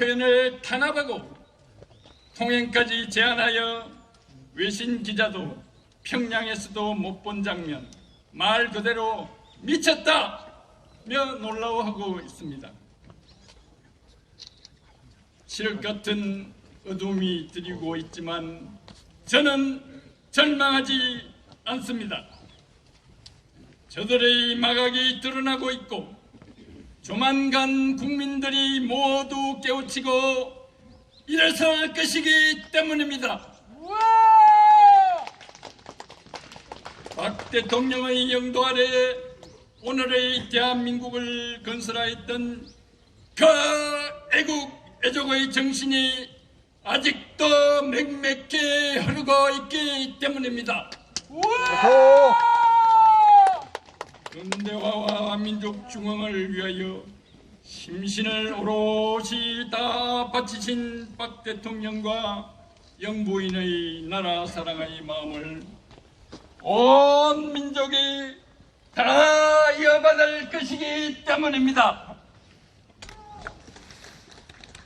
표현을 탄압하고 통행까지 제한하여 외신 기자도 평양에서도 못 본 장면 말 그대로 미쳤다며 놀라워하고 있습니다. 칠흑 같은 어둠이 들이고 있지만 저는 절망하지 않습니다. 저들의 마각이 드러나고 있고 조만간 국민들이 모두 깨우치고 일어설 것이기 때문입니다. 박 대통령의 영도 아래 오늘의 대한민국을 건설하였던 그 애국 애족의 정신이 아직도 맹맥히 흐르고 있기 때문입니다. 근대화와 민족 중흥을 위하여 심신을 오롯이 다 바치신 박 대통령과 영부인의 나라 사랑의 마음을 온 민족이 다 이어받을 것이기 때문입니다.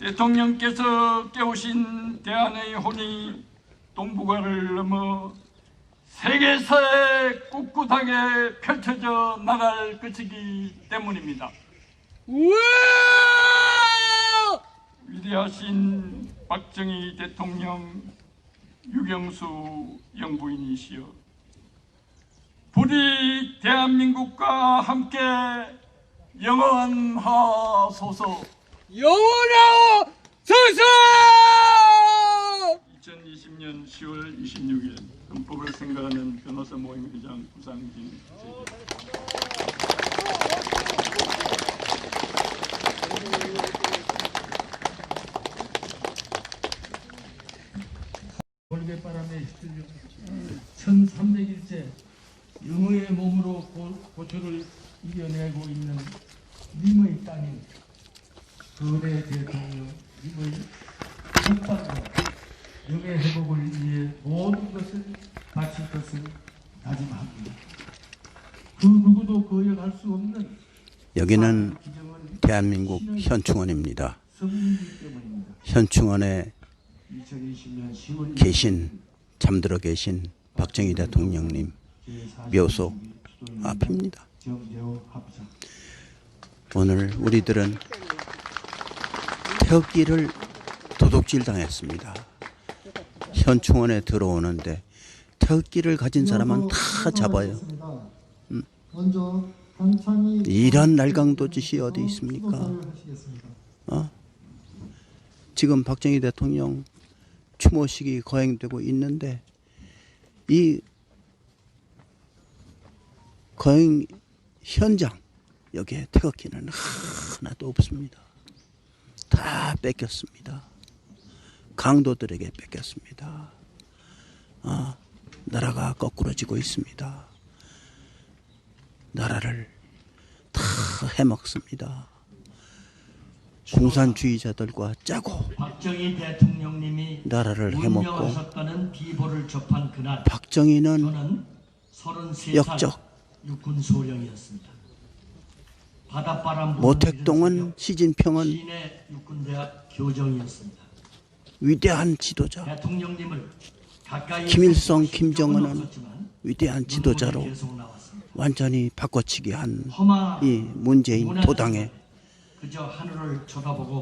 대통령께서 깨우신 대한의 혼이 동북아를 넘어 세계사에 꿋꿋하게 펼쳐져 나갈 것이기 때문입니다. 위대하신 박정희 대통령 유경수 영부인이시여 부디 대한민국과 함께 영원하소서. 영원하오! 서서! 2020년 10월 26일 헌법을 생각하는 변호사 모임 회장 구상진 골개바람에 휘둘려 1300일째 영어의 몸으로 고, 고초를 이겨내고 있는 님의 땅인 거대 대통령 님의 협박과 영의 회복을 위해 모든 것을 바칠 것을 다짐합니다. 그 누구도 거역할 수 없는 여기는 대한민국 현충원입니다. 현충원에 2020년 10월 계신 잠들어 계신 박정희 대통령님 묘소 앞입니다. 오늘 우리들은 태극기를 도둑질 당했습니다. 현충원에 들어오는데 태극기를 가진 사람은 다 잡아요. 음. 이런 날강도 짓이 어디 있습니까? 하시겠습니다. 어? 지금 박정희 대통령 추모식이 거행되고 있는데 이 거행 현장 여기에 태극기는 하나도 없습니다. 다 뺏겼습니다. 강도들에게 뺏겼습니다. 아, 나라가 거꾸러지고 있습니다. 나라를 다 해먹습니다. 공산주의자들과 짜고 박정희 대통령님이 나라를 해먹고 박정희는 저는 33살 역적. 모택동은 시진평은 교정이었습니다. 위대한 지도자 김일성, 김정은은 위대한 지도자로. 완전히 바꿔치기 한 이 문재인 도당의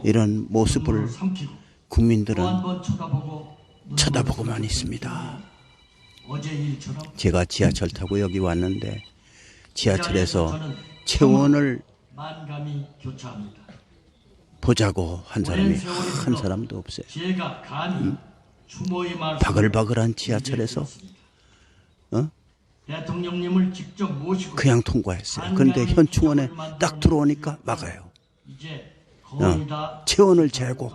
이런 모습을 국민들은 쳐다보고 쳐다보고만 있습니다. 제가 지하철 타고 여기 왔는데 지하철에서 체온을. 보자고 한 사람이 한 사람도 없어요. 말 바글바글한 지하철에서 어? 대통령님을 직접 모시고 그냥 통과했어요. 그런데 현충원에 딱 들어오니까 막아요. 다 체온을 재고.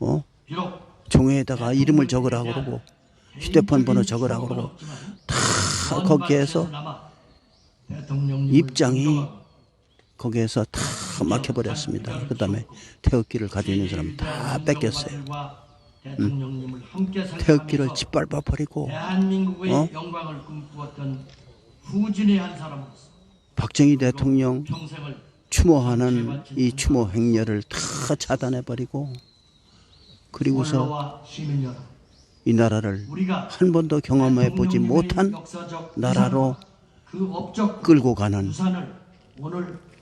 어? 종이에다가 이름을 적으라 그러고 휴대폰 번호 적으라 그러고 다 거기에서 입장이 거기에서 다 막혀버렸습니다. 그 다음에 태극기를 가지고 있는 사람 다 뺏겼어요. 함께 태극기를 짓밟아 버리고 어? 박정희 대통령 추모하는 이 추모 행렬을 다 차단해 버리고 그리고서 이 나라를 한 번도 경험해 보지 못한 나라로 그 끌고 가는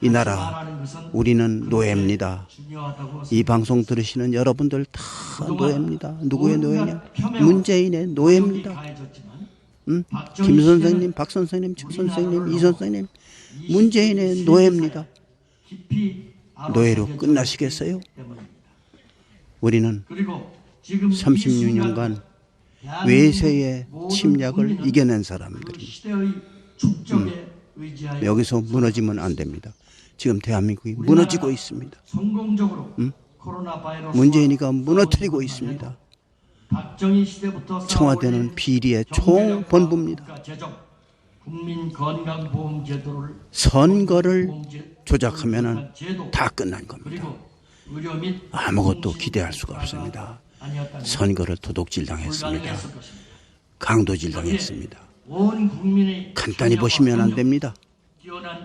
이 나라 우리는 노예입니다. 이 방송 들으시는 여러분들 다 노예입니다. 누구의 노예냐? 문재인의 노예입니다. 음? 김 선생님, 박 선생님, 최 선생님, 이 선생님, 이 문재인의 노예입니다. 노예로 끝나시겠어요? 우리는 그리고 지금 36년간 외세의 침략을 이겨낸 사람들입니다. 그 의지하여 여기서 무너지면 안 됩니다. 지금 대한민국이 무너지고 있습니다. 성공적으로 바이러스 문재인이가 무너뜨리고 있습니다. 박정희 시대부터 청와대는 비리의 총본부입니다. 선거를 제도, 다 끝난 겁니다. 아무것도 기대할 수가 없습니다. 선거를 도둑질 당했습니다. 강도질 당했습니다. 간단히 보시면 안 됩니다.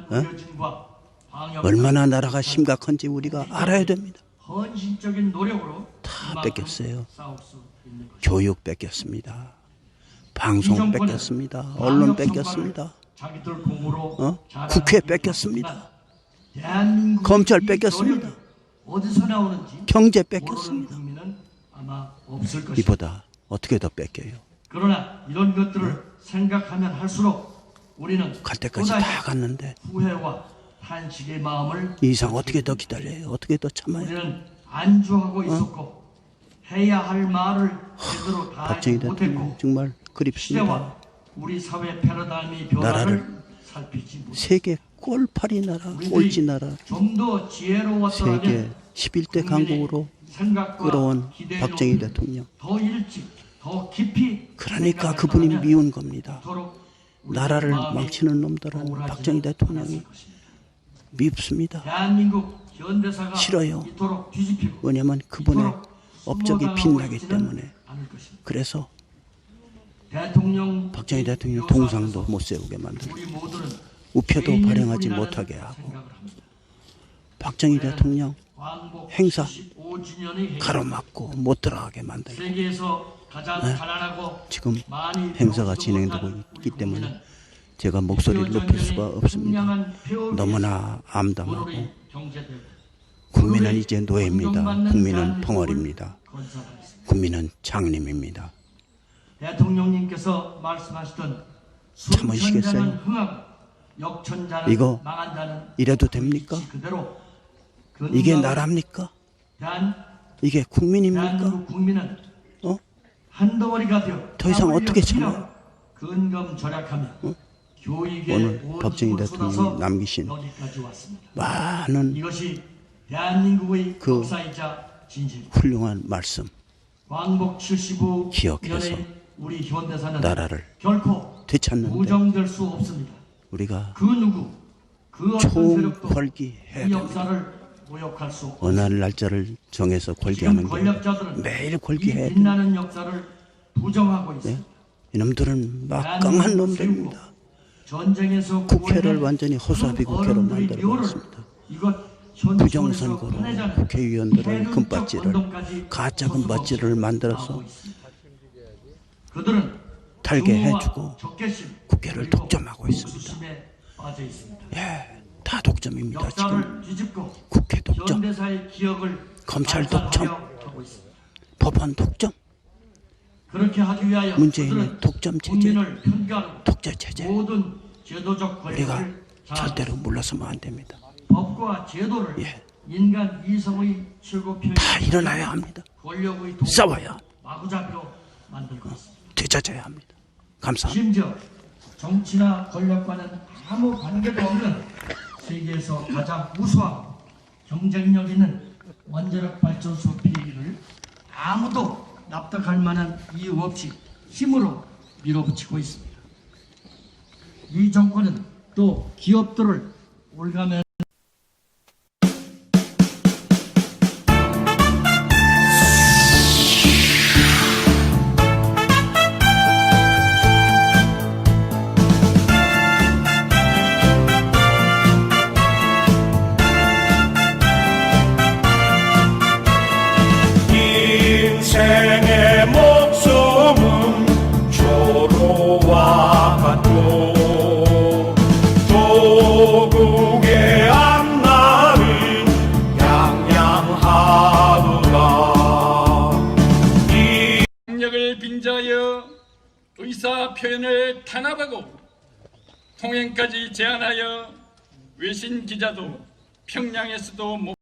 방역 얼마나 나라가 심각한지 우리가 알아야 됩니다. 헌신적인 노력으로 다 뺏겼어요. 교육 뺏겼습니다. 방송 뺏겼습니다. 언론 뺏겼습니다. 어? 국회 뺏겼습니다. 검찰 이 뺏겼습니다. 노력이 어디서 나오는지 경제 뺏겼습니다. 이보다 어떻게 더 뺏겨요? 그러나 이런 것들을 생각하면 할수록 우리는 갈 때까지 다 갔는데 후회와 이 이상 어떻게 더 기다려요? 어떻게 더 참아요? 우리는 안주하고 있었고 해야 할 말을 제대로 다 하지 박정희 대통령 못했고 정말 그립습니다. 우리 사회 패러다임의 변화를 살피지 못. 세계 꼴파리 나라, 꼴찌 나라, 세계 11대 강국으로 끌어온 박정희 대통령. 더 일찍 더 깊이 그러니까 그분이 미운 겁니다. 나라를 망치는 놈들은 박정희 대통령이. 밉습니다. 현대사가 싫어요. 왜냐면 그분의 업적이 빛나기 때문에. 그래서 대통령 박정희 대통령 동상도 못 세우게 만들고 우표도 발행하지 못하게 하고. 박정희 대통령 행사 75주년의 행사 가로막고 못 들어가게 만들고 네. 지금 행사가 진행되고 있기 때문에 제가 목소리를 높일 수가 없습니다. 너무나 암담하고 국민은 이제 노예입니다. 국민은 벙어리입니다. 국민은 장님입니다. 대통령님께서 말씀하시던 참으시겠어요? 이거 이래도 됩니까? 이게? 대한 이게 국민입니까? 국민은 어? 더 이상 어떻게 참아요? 근검 절약하며 교육에 오늘 온 박정희 대통령이 남기신. 많은 이것이 대한민국의 그. 훌륭한 말씀, 광복 75년의 기억해서 우리 현대사는 나라를 결코 되찾는데 부정될 수 없습니다. 우리가 그 누구, 그 어떤 세력도 총궐기해야 이 됩니다. 역사를 모욕할 수 없습니다. 어느 날 날짜를 정해서 지금 골기하는 게 매일 역사를 부정하고 있습니다. 이놈들은 막강한 놈들입니다. 국회를 완전히 그 국회로 어른들의 만들어 묘를 버렸습니다. 이것 현실에서 부정선거로 국회의원들은 금박지를 운동까지 가짜 금박지를 만들어서 달게 해주고 국회를 독점하고 있습니다. 예, 다 독점입니다. 지금 국회 독점, 검찰 독점. 법원 독점, 문재인의 독점 체제, 독재 체제 우리가 절대로 물러서면 안 됩니다. 법과 제도를 예. 인간 이성의 최고 다 일어나야 합니다. 권력의 도 싸워야 마구잡이로 만들고 있습니다. 되찾아야 합니다. 감사합니다. 심지어 정치나 권력과는 아무 관계도 없는 세계에서 가장 우수하고 경쟁력 있는 원자력 발전소 폐기를 아무도 납득할 만한 이유 없이 힘으로 밀어붙이고 있습니다. 이 정권은 또 기업들을 올가면 생의 목숨은 조로와 같고 표현을 탄압하고 통행까지 제한하여 외신 기자도 평양에서도 못